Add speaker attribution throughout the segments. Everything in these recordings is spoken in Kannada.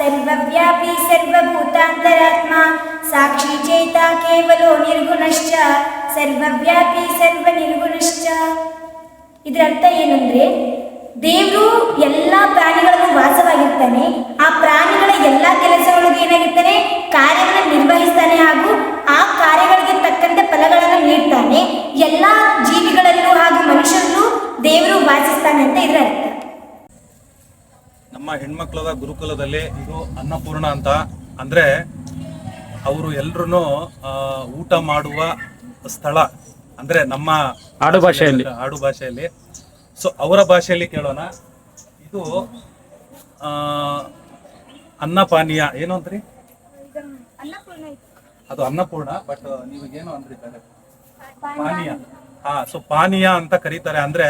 Speaker 1: सर्वभूतस्थिरः सर्वव्यापी सर्वभूतान्तरात्मा साक्षी चेता केवलो निर्गुणश्च ಸರ್ವವ್ಯಾಪಿ ಸರ್ವ ನಿರ್ಗುಣಶ್ಚ ಇದರ ಅರ್ಥ ಏನಂದ್ರೆ ದೇವರು ಎಲ್ಲ ಪ್ರಾಣಿಗಳಲ್ಲೂ ವಾಸವಾಗಿರ್ತಾನೆ ಆ ಪ್ರಾಣಿಗಳ ಎಲ್ಲ
Speaker 2: ಹೆಣ್ಮಕ್ಳದ ಗುರುಕುಲದಲ್ಲಿ ಇದು ಅನ್ನಪೂರ್ಣ ಅಂತ. ಅಂದ್ರೆ ಅವರು ಎಲ್ಲರೂ ಊಟ ಮಾಡುವ ಸ್ಥಳ ಅಂದ್ರೆ ನಮ್ಮ
Speaker 3: ಆಡು ಭಾಷೆಯಲ್ಲಿ.
Speaker 2: ಆಡು ಭಾಷೆಯಲ್ಲಿ. ಸೊ ಅವರ ಭಾಷೆಯಲ್ಲಿ ಕೇಳೋಣ. ಇದು ಅನ್ನಪಾನೀಯ. ಏನು ಅಂದ್ರಿ? ಅದು ಅನ್ನಪೂರ್ಣ ಬಟ್ ನೀವೇನು ಅಂದ್ರಿ ಬೇರೆ? ಪಾನೀಯ. ಹಾ ಸೊ ಪಾನೀಯ ಅಂತ ಕರೀತಾರೆ. ಅಂದ್ರೆ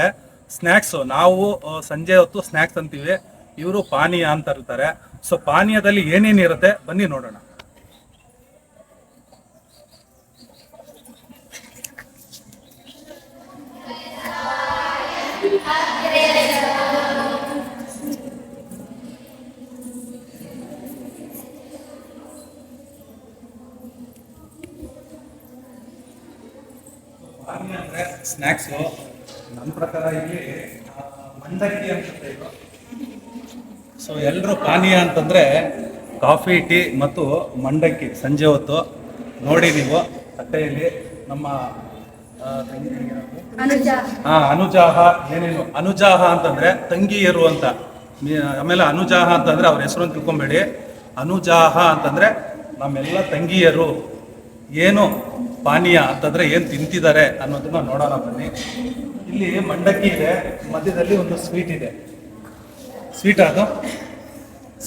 Speaker 2: ಸ್ನ್ಯಾಕ್ಸ್ ನಾವು ಸಂಜೆ ಹೊತ್ತು ಸ್ನ್ಯಾಕ್ಸ್ ಅಂತೀವಿ. ಇವರು ಪಾನೀಯ ಅಂತ ಇರ್ತಾರೆ ಸೊ ಪಾನೀಯದಲ್ಲಿ ಏನೇನಿರುತ್ತೆ ಬನ್ನಿ ನೋಡೋಣ. ಸ್ನ್ಯಾಕ್ಸ್ ನನ್ನ ಪ್ರಕಾರ ಇಲ್ಲಿ ಮಂಡಕ್ಕಿ ಅನ್ಸುತ್ತೆ ಇದು ಸೊ ಎಲ್ಲರೂ ಪಾನೀಯ ಅಂತಂದರೆ ಕಾಫಿ ಟೀ ಮತ್ತು ಮಂಡಕ್ಕಿ ಸಂಜೆ ಹೊತ್ತು ನೋಡಿ ನೀವು ತಟ್ಟೆಯಲ್ಲಿ ನಮ್ಮ ಹಾಂ ಅನುಜಾಹ ಏನೇನು? ಅನುಜಾಹ ಅಂತಂದ್ರೆ ತಂಗಿಯರು ಅಂತ. ಆಮೇಲೆ ಅನುಜಾಹ ಅಂತಂದ್ರೆ ಅವ್ರ ಹೆಸರು ತಿಳ್ಕೊಬೇಡಿ. ತಿಳ್ಕೊಂಬೇಡಿ ಅನುಜಾಹ ಅಂತಂದ್ರೆ ನಮ್ಮೆಲ್ಲ ತಂಗಿಯರು ಏನು ಪಾನೀಯ ಅಂತಂದ್ರೆ ಏನು ತಿಂತಿದ್ದಾರೆ ಅನ್ನೋದನ್ನ ನೋಡೋಣ ಬನ್ನಿ. ಇಲ್ಲಿ ಮಂಡಕ್ಕಿ ಇದೆ ಮಧ್ಯದಲ್ಲಿ ಒಂದು ಸ್ವೀಟ್ ಇದೆ. ಸ್ವೀಟ್ ಅದು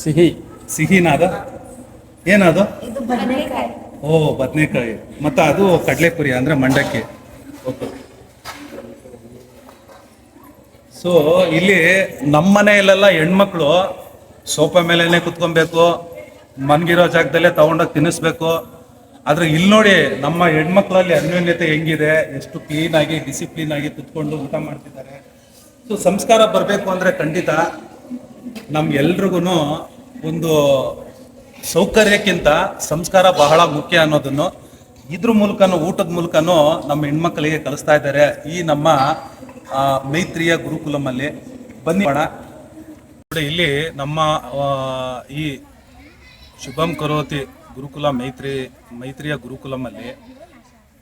Speaker 3: ಸಿಹಿ
Speaker 2: ಸಿಹಿನ ಅದು ಏನದು ಓ ಬದನೆಕಾಯಿ. ಮತ್ತು ಅದು ಕಡಲೆಪುರಿ ಅಂದ್ರೆ ಮಂಡಕ್ಕಿ. ಓಕೆ. ಸೊ ಇಲ್ಲಿ ನಮ್ಮ ಮನೆಯಲ್ಲೆಲ್ಲ ಹೆಣ್ಮಕ್ಳು ಸೋಫಾ ಮೇಲೇನೆ ಕುತ್ಕೊಬೇಕು ಮನ್ಗಿರೋ ಜಾಗದಲ್ಲೇ ತಗೊಂಡೋಗಿ ತಿನ್ನಿಸ್ಬೇಕು. ಆದ್ರೆ ಇಲ್ಲಿ ನೋಡಿ ನಮ್ಮ ಹೆಣ್ಮಕ್ಳಲ್ಲಿ ಅನ್ಯೋನ್ಯತೆ ಹೆಂಗಿದೆ ಎಷ್ಟು ಕ್ಲೀನ್ ಆಗಿ ಡಿಸಿಪ್ಲಿನ್ ಆಗಿ ಕುತ್ಕೊಂಡು ಊಟ ಮಾಡ್ತಿದ್ದಾರೆ. ಸೊ ಸಂಸ್ಕಾರ ಬರಬೇಕು ಅಂದ್ರೆ ಖಂಡಿತ ನಮ್ಗೆಲ್ರಿಗೂ ಒಂದು ಸೌಕರ್ಯಕ್ಕಿಂತ ಸಂಸ್ಕಾರ ಬಹಳ ಮುಖ್ಯ ಅನ್ನೋದನ್ನು ಇದ್ರ ಮೂಲಕನೂ ಊಟದ ಮೂಲಕನೂ ನಮ್ಮ ಹೆಣ್ಮಕ್ಳಿಗೆ ಕಲಿಸ್ತಾ ಇದ್ದಾರೆ. ಈ ನಮ್ಮ ಮೈತ್ರಿಯ ಗುರುಕುಲಮಲ್ಲಿ ಬನ್ನಿ. ಇಲ್ಲಿ ನಮ್ಮ ಈ ಶುಭಂ ಕರೋತಿ ಗುರುಕುಲ ಮೈತ್ರಿ, ಮೈತ್ರಿಯ ಗುರುಕುಲಮಲ್ಲಿ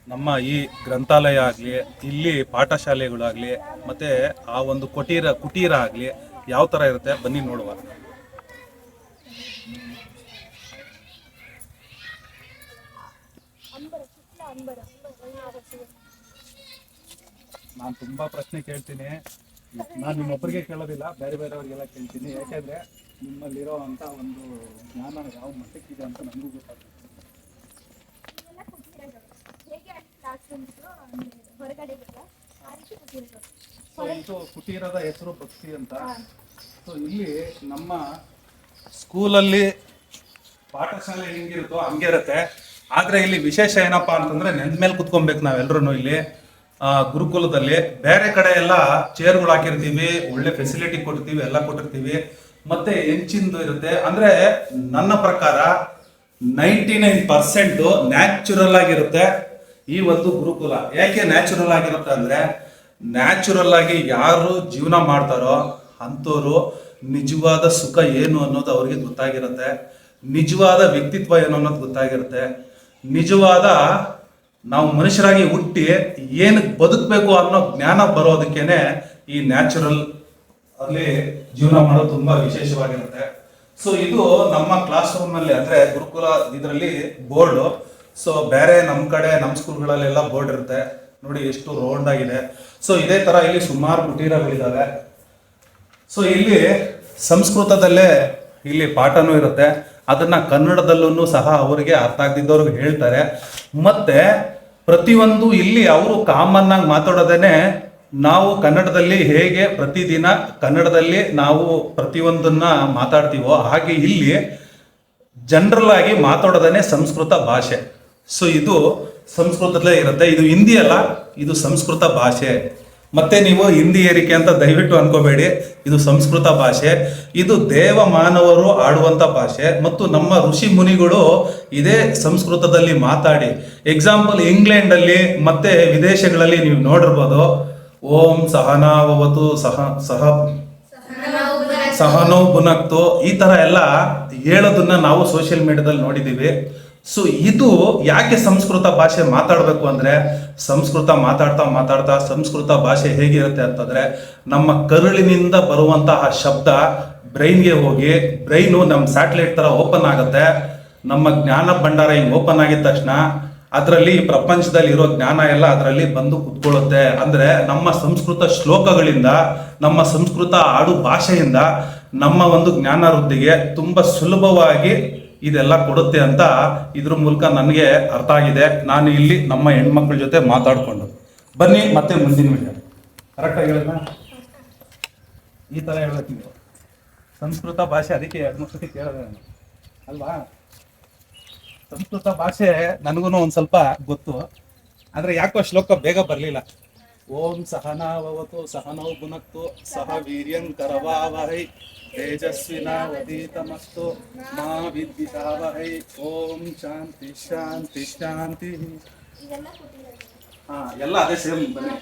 Speaker 2: ನಮ್ಮ ಈ ಗ್ರಂಥಾಲಯ ಆಗಲಿ, ಇಲ್ಲಿ ಪಾಠಶಾಲೆಗಳಾಗಲಿ, ಮತ್ತು ಆ ಒಂದು ಕೊಟೀರ ಕುಟೀರ ಆಗಲಿ ಯಾವ ಥರ ಇರುತ್ತೆ? ಬನ್ನಿ ನೋಡುವ. ನಾನು ತುಂಬಾ ಪ್ರಶ್ನೆ ಕೇಳ್ತೀನಿ. ನಾನು ನಿಮ್ಮೊಬ್ಬರಿಗೆ ಕೇಳೋದಿಲ್ಲ, ಬೇರೆ ಬೇರೆಯವರಿಗೆಲ್ಲ ಕೇಳ್ತೀನಿ. ಯಾಕೆಂದ್ರೆ ನಿಮ್ಮಲ್ಲಿರೋ ಅಂತ ಒಂದು ಜ್ಞಾನ ಯಾವ ಮಟ್ಟಕ್ಕಿದೆ ಅಂತ ನನಗೂ ಗೊತ್ತಾಗ್ತದೆ. ಸೊ ಇದು ಕುಟೀರದ ಹೆಸರು ಭಕ್ತಿ ಅಂತ. ಸೊ ಇಲ್ಲಿ ನಮ್ಮ ಸ್ಕೂಲಲ್ಲಿ ಪಾಠಶಾಲೆ ಹೆಂಗಿರುತ್ತೋ ಹಂಗೆ ಇರುತ್ತೆ. ಆದರೆ ಇಲ್ಲಿ ವಿಶೇಷ ಏನಪ್ಪಾ ಅಂತಂದ್ರೆ ನೆಂದ ಮೇಲೆ ಕುತ್ಕೊಬೇಕು ನಾವೆಲ್ಲರೂ ಇಲ್ಲಿ ಗುರುಕುಲದಲ್ಲಿ. ಬೇರೆ ಕಡೆ ಎಲ್ಲ ಚೇರ್ಗಳು ಹಾಕಿರ್ತೀವಿ ಒಳ್ಳೆ ಫೆಸಿಲಿಟಿ ಕೊಟ್ಟಿರ್ತೀವಿ ಎಲ್ಲ ಕೊಟ್ಟಿರ್ತೀವಿ. ಮತ್ತೆ ಹೆಂಚಿಂದು ಇರುತ್ತೆ. ಅಂದ್ರೆ ನನ್ನ ಪ್ರಕಾರ ನೈಂಟಿ ನೈನ್ ಪರ್ಸೆಂಟ್ ನ್ಯಾಚುರಲ್ ಆಗಿರುತ್ತೆ ಈ ಒಂದು ಗುರುಕುಲ. ಯಾಕೆ ನ್ಯಾಚುರಲ್ ಆಗಿರುತ್ತೆ ಅಂದ್ರೆ ನ್ಯಾಚುರಲ್ ಆಗಿ ಯಾರು ಜೀವನ ಮಾಡ್ತಾರೋ ಅಂಥವ್ರು ನಿಜವಾದ ಸುಖ ಏನು ಅನ್ನೋದು ಅವ್ರಿಗೆ ಗೊತ್ತಾಗಿರುತ್ತೆ. ನಿಜವಾದ ವ್ಯಕ್ತಿತ್ವ ಏನು ಅನ್ನೋದು ಗೊತ್ತಾಗಿರುತ್ತೆ. ನಿಜವಾದ ನಾವು ಮನುಷ್ಯರಾಗಿ ಹುಟ್ಟಿ ಏನಕ್ಕೆ ಬದುಕಬೇಕು ಅನ್ನೋ ಜ್ಞಾನ ಬರೋದಕ್ಕೇನೆ ಈ ನ್ಯಾಚುರಲ್ ಅಲ್ಲಿ ಜೀವನ ಮಾಡೋದು ತುಂಬಾ ವಿಶೇಷವಾಗಿರುತ್ತೆ. ಸೊ ಇದು ನಮ್ಮ ಕ್ಲಾಸ್ ರೂಮ್ನಲ್ಲಿ ಅಂದ್ರೆ ಗುರುಕುಲ ಇದರಲ್ಲಿ ಬೋರ್ಡ್ ಸೊ ಬೇರೆ ನಮ್ಮ ಕಡೆ ನಮ್ಮ ಸ್ಕೂಲ್ಗಳಲ್ಲೆಲ್ಲ ಬೋರ್ಡ್ ಇರುತ್ತೆ. ನೋಡಿ ಎಷ್ಟು ರೌಂಡ್ ಆಗಿದೆ. ಸೊ ಇದೇ ತರ ಇಲ್ಲಿ ಸುಮಾರು ಕುಟೀರಗಳಿದ್ದಾವೆ ಸೊ ಇಲ್ಲಿ ಸಂಸ್ಕೃತದಲ್ಲೇ ಇಲ್ಲಿ ಪಾಠನೂ ಇರುತ್ತೆ. ಅದನ್ನ ಕನ್ನಡದಲ್ಲೂ ಸಹ ಅವರಿಗೆ ಅರ್ಥ ಆಗದಿದ್ದವ್ರಿಗೆ ಹೇಳ್ತಾರೆ. ಮತ್ತೆ ಪ್ರತಿಯೊಂದು ಇಲ್ಲಿ ಅವರು ಕಾಮನ್ ಆಗಿ ಮಾತಾಡೋದೇನೆ ನಾವು ಕನ್ನಡದಲ್ಲಿ ಹೇಗೆ ಪ್ರತಿದಿನ ಕನ್ನಡದಲ್ಲಿ ನಾವು ಪ್ರತಿಯೊಂದನ್ನ ಮಾತಾಡ್ತೀವೋ ಹಾಗೆ ಇಲ್ಲಿ ಜನರಲ್ ಆಗಿ ಸಂಸ್ಕೃತ ಭಾಷೆ. ಸೊ ಇದು ಸಂಸ್ಕೃತದಲ್ಲೇ ಇರುತ್ತೆ. ಇದು ಹಿಂದಿ ಅಲ್ಲ, ಇದು ಸಂಸ್ಕೃತ ಭಾಷೆ. ಮತ್ತೆ ನೀವು ಹಿಂದಿ ಏರಿಕೆ ಅಂತ ದಯವಿಟ್ಟು ಅನ್ಕೋಬೇಡಿ. ಇದು ಸಂಸ್ಕೃತ ಭಾಷೆ. ಇದು ದೇವ ಮಾನವರು ಆಡುವಂತ ಭಾಷೆ. ಮತ್ತು ನಮ್ಮ ಋಷಿ ಮುನಿಗಳು ಇದೇ ಸಂಸ್ಕೃತದಲ್ಲಿ ಮಾತಾಡಿ. ಎಕ್ಸಾಂಪಲ್ ಇಂಗ್ಲೆಂಡ್ ಅಲ್ಲಿ ಮತ್ತೆ ವಿದೇಶಗಳಲ್ಲಿ ನೀವು ನೋಡಿರ್ಬೋದು. ಓಂ ಸಹನಾವವತು ಸಹ ಸಹ ಸಹನೋ ಬುನಕ್ತು ಈ ತರ ಎಲ್ಲ ಹೇಳೋದನ್ನ ನಾವು ಸೋಷಿಯಲ್ ಮೀಡಿಯಾದಲ್ಲಿ ನೋಡಿದೀವಿ. ಸೊ ಇದು ಯಾಕೆ ಸಂಸ್ಕೃತ ಭಾಷೆ ಮಾತಾಡಬೇಕು ಅಂದ್ರೆ, ಸಂಸ್ಕೃತ ಮಾತಾಡ್ತಾ ಮಾತಾಡ್ತಾ ಸಂಸ್ಕೃತ ಭಾಷೆ ಹೇಗಿರುತ್ತೆ ಅಂತಂದ್ರೆ, ನಮ್ಮ ಕರುಳಿನಿಂದ ಬರುವಂತಹ ಶಬ್ದ ಬ್ರೈನ್ಗೆ ಹೋಗಿ ಬ್ರೈನು ನಮ್ಮ ಸ್ಯಾಟಲೈಟ್ ತರ ಓಪನ್ ಆಗುತ್ತೆ. ನಮ್ಮ ಜ್ಞಾನ ಭಂಡಾರ ಹಿಂಗೆ ಓಪನ್ ಆಗಿದ ತಕ್ಷಣ ಅದರಲ್ಲಿ ಪ್ರಪಂಚದಲ್ಲಿ ಇರೋ ಜ್ಞಾನ ಎಲ್ಲ ಅದರಲ್ಲಿ ಬಂದು ಕುತ್ಕೊಳ್ಳುತ್ತೆ. ಅಂದ್ರೆ ನಮ್ಮ ಸಂಸ್ಕೃತ ಶ್ಲೋಕಗಳಿಂದ, ನಮ್ಮ ಸಂಸ್ಕೃತ ಆಡು ಭಾಷೆಯಿಂದ ನಮ್ಮ ಒಂದು ಜ್ಞಾನ ವೃದ್ಧಿಗೆ ತುಂಬಾ ಸುಲಭವಾಗಿ ಇದೆಲ್ಲ ಕೊಡುತ್ತೆ ಅಂತ ಇದ್ರ ಮೂಲಕ ನನಗೆ ಅರ್ಥ ಆಗಿದೆ. ನಾನು ಇಲ್ಲಿ ನಮ್ಮ ಹೆಣ್ಮಕ್ಳ ಜೊತೆ ಮಾತಾಡಿಕೊಂಡು. ಬನ್ನಿ ಮತ್ತೆ ಮುಂದಿನ ವಿಡಿಯೋ ಕರೆಕ್ಟಾಗಿ ಹೇಳಿದ? ಈ ತರ ಹೇಳ್ಬೇಕು ಸಂಸ್ಕೃತ ಭಾಷೆ ಅದಕ್ಕೆ ಎರಡು ಮೂರು ಸತಿ ಕೇಳಿದೆ ಅಲ್ವಾ? ಸಂಸ್ಕೃತ ಭಾಷೆ ನನಗೂ ಒಂದು ಸ್ವಲ್ಪ ಗೊತ್ತು. ಆದರೆ ಯಾಕೋ ಶ್ಲೋಕ ಬೇಗ ಬರಲಿಲ್ಲ. ಓಂ ಸಹನಾವವತು ಸಹನೌ ಗುಣಕ್ತು ಸಹ ವೀರ್ಯಂ ಕರವಾವಹೈ ತೇಜಸ್ವಿನಾವಧೀತಮಸ್ತು ಮಾ ವಿದ್ವಿಷಾವಹೈ ಓಂ ಶಾಂತಿ ಶಾಂತಿ ಶಾಂತಿ. ಹಾ ಎಲ್ಲ ಅದೇ ಸೇಮ್ ಬನ್ನಿ.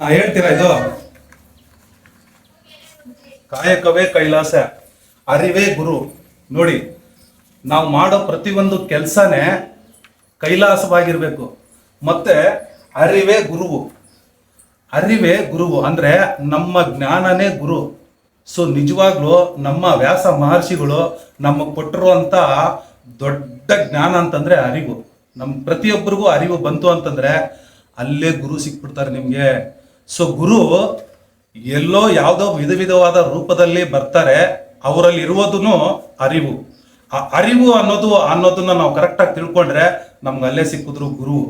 Speaker 2: ಹಾ ಹೇಳ್ತೀರಾ ಇದು? ಕಾಯಕವೇ ಕೈಲಾಸ, ಅರಿವೇ ಗುರು. ನೋಡಿ, ನಾವು ಮಾಡೋ ಪ್ರತಿಯೊಂದು ಕೆಲಸನೇ ಕೈಲಾಸವಾಗಿರಬೇಕು. ಮತ್ತೆ ಅರಿವೇ ಗುರುವು. ಅರಿವೇ ಗುರುವು ಅಂದ್ರೆ ನಮ್ಮ ಜ್ಞಾನನೇ ಗುರು. ಸೊ ನಿಜವಾಗ್ಲೂ ನಮ್ಮ ವ್ಯಾಸ ಮಹರ್ಷಿಗಳು ನಮಗೆ ಕೊಟ್ಟಿರುವಂತ ದೊಡ್ಡ ಜ್ಞಾನ ಅಂತಂದ್ರೆ ಅರಿವು. ನಮ್ಮ ಪ್ರತಿಯೊಬ್ಬರಿಗೂ ಅರಿವು ಬಂತು ಅಂತಂದ್ರೆ ಅಲ್ಲೇ ಗುರು ಸಿಕ್ಬಿಡ್ತಾರೆ ನಿಮಗೆ. ಸೊ ಗುರು ಎಲ್ಲೋ ಯಾವುದೋ ವಿಧ ವಿಧವಾದ ರೂಪದಲ್ಲಿ ಬರ್ತಾರೆ ಅವರಲ್ಲಿ ಇರುವುದನ್ನು ಅರಿವು. ಆ ಅರಿವು ಅನ್ನೋದು ಅನ್ನೋದನ್ನ ನಾವು ಕರೆಕ್ಟಾಗಿ ತಿಳ್ಕೊಂಡ್ರೆ ನಮ್ಗೆ ಅಲ್ಲೇ ಸಿಕ್ಕಿದ್ರು ಗುರು.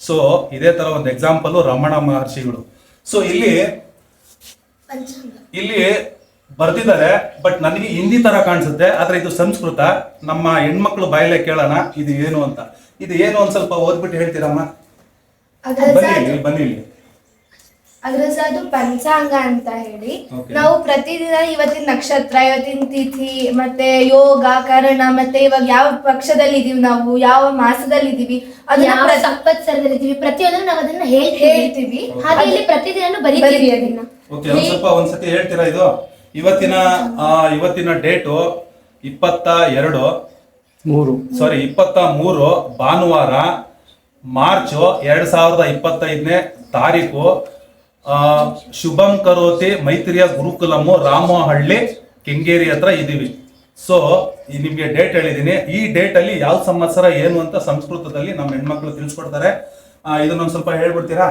Speaker 2: ಸೊ ಇದೇ ತರ ಒಂದು ಎಕ್ಸಾಂಪಲ್ ರಮಣ ಮಹರ್ಷಿಗಳು. ಸೊ ಇಲ್ಲಿ ಇಲ್ಲಿ ಬರ್ತಿದ್ದಾರೆ ಬಟ್ ನನಗೆ ಹಿಂದಿ ತರ ಕಾಣಿಸುತ್ತೆ ಆದ್ರೆ ಇದು ಸಂಸ್ಕೃತ. ನಮ್ಮ ಹೆಣ್ಮಕ್ಳು ಬಾಯಲ್ಲೇ ಕೇಳೋಣ ಇದು ಏನು ಅಂತ. ಇದು ಏನು ಒಂದ್ ಸ್ವಲ್ಪ ಓದ್ಬಿಟ್ಟು ಹೇಳ್ತೀರಮ್ಮ? ಬನ್ನಿ ಇಲ್ಲಿ ಬನ್ನಿ ಇಲ್ಲಿ.
Speaker 4: ಅದ್ರ ಸಹ ಅದು ಪಂಚಾಂಗ ಅಂತ ಹೇಳಿ. ನಾವು ಪ್ರತಿದಿನ ಇವತ್ತಿನ ನಕ್ಷತ್ರ ಇವತ್ತಿನ ತಿಥಿ ಮತ್ತೆ ಯೋಗ ಕರಣ ಮತ್ತೆ ಇವಾಗ ಯಾವ ಪಕ್ಷದಲ್ಲಿ ಇದೀವಿ ನಾವು ಯಾವ ಮಾಸದಲ್ಲಿ ಇದೀವಿ ಅದನ್ನ
Speaker 5: ಯಾವ ಸಂಪತ್ಸರದಲ್ಲಿ ಇದೀವಿ ಪ್ರತಿಯೊಂದು ನಾವು ಅದನ್ನ ಹೇಳ್ತೀವಿ.
Speaker 4: ಹೇಳ್ತೀವಿ.
Speaker 5: ಹಾಗೆ ಇಲ್ಲಿ ಪ್ರತಿದಿನ ಬರೀತೀವಿ. ಅದನ್ನ
Speaker 2: ಓಕೆ ಒಂದ್ ಸ್ವಲ್ಪ ಒಂದ್ಸತಿ ಹೇಳ್ತೀರಾ ಇದು? ಇವತ್ತಿನ ಆ, ಇವತ್ತಿನ ಡೇಟು ಇಪ್ಪತ್ತ ಎರಡು.
Speaker 3: ಮೂರು.
Speaker 2: ಸಾರಿ ಇಪ್ಪತ್ತ ಮೂರು ಭಾನುವಾರ ಮಾರ್ಚ್ ಎರಡ್ ಸಾವಿರದ ಇಪ್ಪತ್ತೈದನೇ ತಾರೀಕು. ಶುಭಂ ಕರೋತಿ ಮೈತ್ರಿಯ ಗುರುಕುಲಮು ರಾಮಹಳ್ಳಿ ಕೆಂಗೇರಿ ಹತ್ರ ಇದೀವಿ. ಸೊ ನಿಮ್ಗೆ ಡೇಟ್ ಹೇಳಿದೀನಿ. ಈ ಡೇಟ್ ಅಲ್ಲಿ ಯಾವ ಸಂವತ್ಸರ ಏನು ಅಂತ ಸಂಸ್ಕೃತದಲ್ಲಿ ನಮ್ಮ ಹೆಣ್ಮಕ್ಳು ತಿಳಿಸ್ಕೊಡ್ತಾರೆ. ಇದನ್ನೊಂದು ಸ್ವಲ್ಪ ಹೇಳ್ಬಿಡ್ತೀರಾ?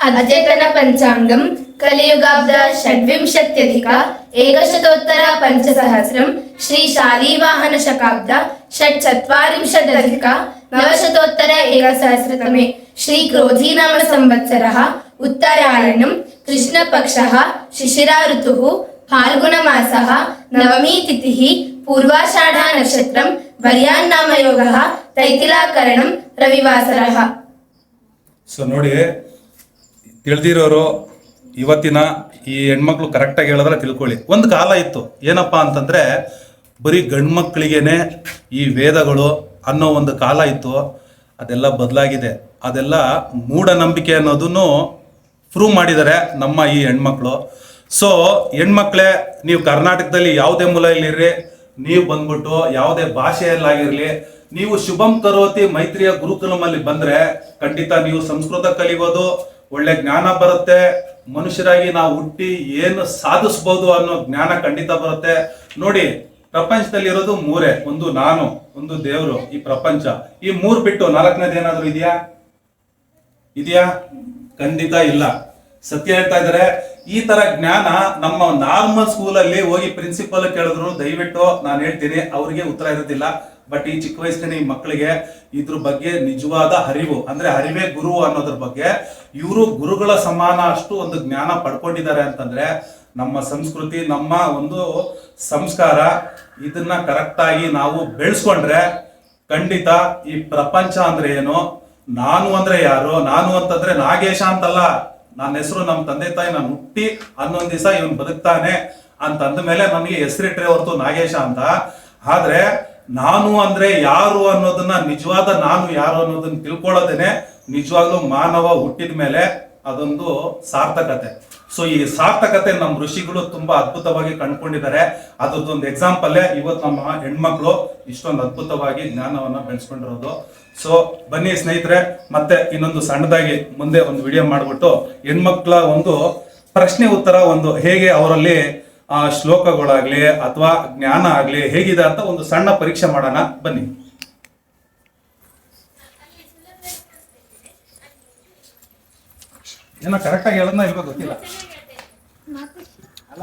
Speaker 4: ಅದ್ಯತನ ಪಂಚಾಂಗಂ ಕಲಿಯುಗಾಬ್ದ ಷಡ್ವಿಂಶತ್ಯಧಿಕ ಏಕಶತೋತ್ತರ ಪಂಚಸಹಸ್ರಂ ಶ್ರೀ ಶಾಲಿವಾಹನ ಶಕಾಬ್ದ ಷಟ್ ಚತ್ವಾರಿಂಶದಧಿಕ ನವಶತೋತ್ತರ ಏಕಸಹಸ್ರತಮೆ ಶ್ರೀ ಕ್ರೋಧಿನಾಮ ಸಂವತ್ಸರಃ ಶಿಶಿರಾ ಋತುಃ ಫಾಲ್ಗುಣ ಮಾಸಃ ನವಮೀ ತಿಥಿಃ ಪೂರ್ವಾಷಾಢ ನಕ್ಷತ್ರಂ ವರ್ಯಾನ್ನಾಮ ಯೋಗಃ ತೈತಿಲಾಕರಣ ರವಿವಾಸರಃ.
Speaker 2: ಸೊ ನೋಡಿ, ತಿಳಿದಿರೋರು ಇವತ್ತಿನ ಈ ಹೆಣ್ಮಕ್ಳು ಕರೆಕ್ಟಾಗಿ ಹೇಳಿದ್ರೆ ತಿಳ್ಕೊಳ್ಳಿ. ಒಂದು ಕಾಲ ಇತ್ತು. ಏನಪ್ಪಾ ಅಂತಂದ್ರೆ, ಬರೀ ಗಂಡ್ಮಕ್ಳಿಗೇನೆ ಈ ವೇದಗಳು ಅನ್ನೋ ಒಂದು ಕಾಲ ಇತ್ತು. ಅದೆಲ್ಲ ಬದಲಾಗಿದೆ. ಅದೆಲ್ಲ ಮೂಢನಂಬಿಕೆ ಅನ್ನೋದನ್ನು ಪ್ರೂವ್ ಮಾಡಿದ್ದಾರೆ ನಮ್ಮ ಈ ಹೆಣ್ಮಕ್ಳು. ಸೊ ಹೆಣ್ಮಕ್ಳೆ, ನೀವು ಕರ್ನಾಟಕದಲ್ಲಿ ಯಾವುದೇ ಮೂಲೆಯಲ್ಲಿರ್ರಿ, ನೀವು ಬಂದ್ಬಿಟ್ಟು ಯಾವುದೇ ಭಾಷೆಯಲ್ಲಾಗಿರ್ಲಿ, ನೀವು ಶುಭಂ ಕರೋತಿ ಮೈತ್ರಿಯ ಗುರುಕುಲಮಲ್ಲಿ ಬಂದ್ರೆ ಖಂಡಿತ ನೀವು ಸಂಸ್ಕೃತ ಕಲಿಬೋದು, ಒಳ್ಳೆ ಜ್ಞಾನ ಬರುತ್ತೆ, ಮನುಷ್ಯರಾಗಿ ನಾವು ಹುಟ್ಟಿ ಏನು ಸಾಧಿಸ್ಬೋದು ಅನ್ನೋ ಜ್ಞಾನ ಖಂಡಿತ ಬರುತ್ತೆ. ನೋಡಿ ಪ್ರಪಂಚದಲ್ಲಿ ಇರೋದು ಮೂರೇ, ಒಂದು ನಾನು, ಒಂದು ದೇವರು ಈ ಪ್ರಪಂಚ. ಈ ಮೂರ್ ಬಿಟ್ಟು ನಾಲ್ಕನೇದು ಏನಾದ್ರು ಇದೆಯಾ? ಇದೆಯಾ? ಖಂಡಿತ ಇಲ್ಲ. ಸತ್ಯ ಹೇಳ್ತಾ ಇದ್ದಾರೆ, ಈ ತರ ಜ್ಞಾನ ನಮ್ಮ ನಾರ್ಮಲ್ ಸ್ಕೂಲಲ್ಲಿ ಹೋಗಿ ಪ್ರಿನ್ಸಿಪಲ್ ಕೇಳಿದ್ರು, ದಯವಿಟ್ಟು ನಾನು ಹೇಳ್ತೀನಿ, ಅವ್ರಿಗೆ ಉತ್ತರ ಇರೋದಿಲ್ಲ. ಬಟ್ ಈ ಚಿಕ್ಕ ವಯಸ್ಸಿನ ಈ ಮಕ್ಕಳಿಗೆ ಇದ್ರ ಬಗ್ಗೆ ನಿಜವಾದ ಅರಿವು, ಅಂದ್ರೆ ಅರಿವೇ ಗುರು ಅನ್ನೋದ್ರ ಬಗ್ಗೆ, ಇವರು ಗುರುಗಳ ಸಮಾನ ಅಷ್ಟು ಒಂದು ಜ್ಞಾನ ಪಡ್ಕೊಂಡಿದ್ದಾರೆ ಅಂತಂದ್ರೆ ನಮ್ಮ ಸಂಸ್ಕೃತಿ, ನಮ್ಮ ಒಂದು ಸಂಸ್ಕಾರ ಇದನ್ನ ಕರೆಕ್ಟ್ ಆಗಿ ನಾವು ಬೆಳೆಸ್ಕೊಂಡ್ರೆ ಖಂಡಿತ ಈ ಪ್ರಪಂಚ ಅಂದ್ರೆ ಏನು? ನಾನು ಅಂದ್ರೆ ಯಾರು? ನಾನು ಅಂತಂದ್ರೆ ನಾಗೇಶ ಅಂತಲ್ಲ. ನನ್ನ ಹೆಸರು ನಮ್ಮ ತಂದೆ ತಾಯಿ ನಾನು ಹುಟ್ಟಿ ಹನ್ನೊಂದ್ ದಿವಸ ಇವನ್ ಬದುಕ್ತಾನೆ ಅಂತ ಅಂದ ಮೇಲೆ ನನಗೆ ಹೆಸರಿಟ್ರೆ ಹೊರತು ನಾಗೇಶ ಅಂತ. ಆದ್ರೆ ನಾನು ಅಂದ್ರೆ ಯಾರು ಅನ್ನೋದನ್ನ ನಿಜವಾದ ನಾನು ಯಾರು ಅನ್ನೋದನ್ನ ತಿಳ್ಕೊಳ್ಳೋದೇನೆ ನಿಜವಾಗ್ಲೂ ಮಾನವ ಹುಟ್ಟಿದ ಮೇಲೆ ಅದೊಂದು ಸಾರ್ಥಕತೆ. ಸೊ ಈ ಸಾರ್ಥಕತೆ ನಮ್ಮ ಋಷಿಗಳು ತುಂಬಾ ಅದ್ಭುತವಾಗಿ ಕಂಡುಕೊಂಡಿದ್ದಾರೆ. ಅದ್ರದ್ದೊಂದು ಎಕ್ಸಾಂಪಲ್ ಇವತ್ತು ನಮ್ಮ ಹೆಣ್ಮಕ್ಳು ಇಷ್ಟೊಂದು ಅದ್ಭುತವಾಗಿ ಜ್ಞಾನವನ್ನ ಬೆಳೆಸ್ಕೊಂಡಿರೋದು. ಸೊ ಬನ್ನಿ ಸ್ನೇಹಿತರೆ, ಮತ್ತೆ ಇನ್ನೊಂದು ಸಣ್ಣದಾಗಿ ಮುಂದೆ ಒಂದು ವಿಡಿಯೋ ಮಾಡ್ಬಿಟ್ಟು ಹೆಣ್ಮಕ್ಳ ಒಂದು ಪ್ರಶ್ನೆ ಉತ್ತರ, ಒಂದು ಹೇಗೆ ಅವರಲ್ಲಿ ಶ್ಲೋಕಗಳಾಗ್ಲಿ ಅಥವಾ ಜ್ಞಾನ ಆಗ್ಲಿ ಹೇಗಿದೆ ಅಂತ ಒಂದು ಸಣ್ಣ ಪರೀಕ್ಷೆ ಮಾಡೋಣ. ಬನ್ನಿ. ಏನೋ ಕರೆಕ್ಟಾಗಿ ಹೇಳೋದನ್ನ ಇಲ್ವೋ ಗೊತ್ತಿಲ್ಲ. ಅಲ್ಲ,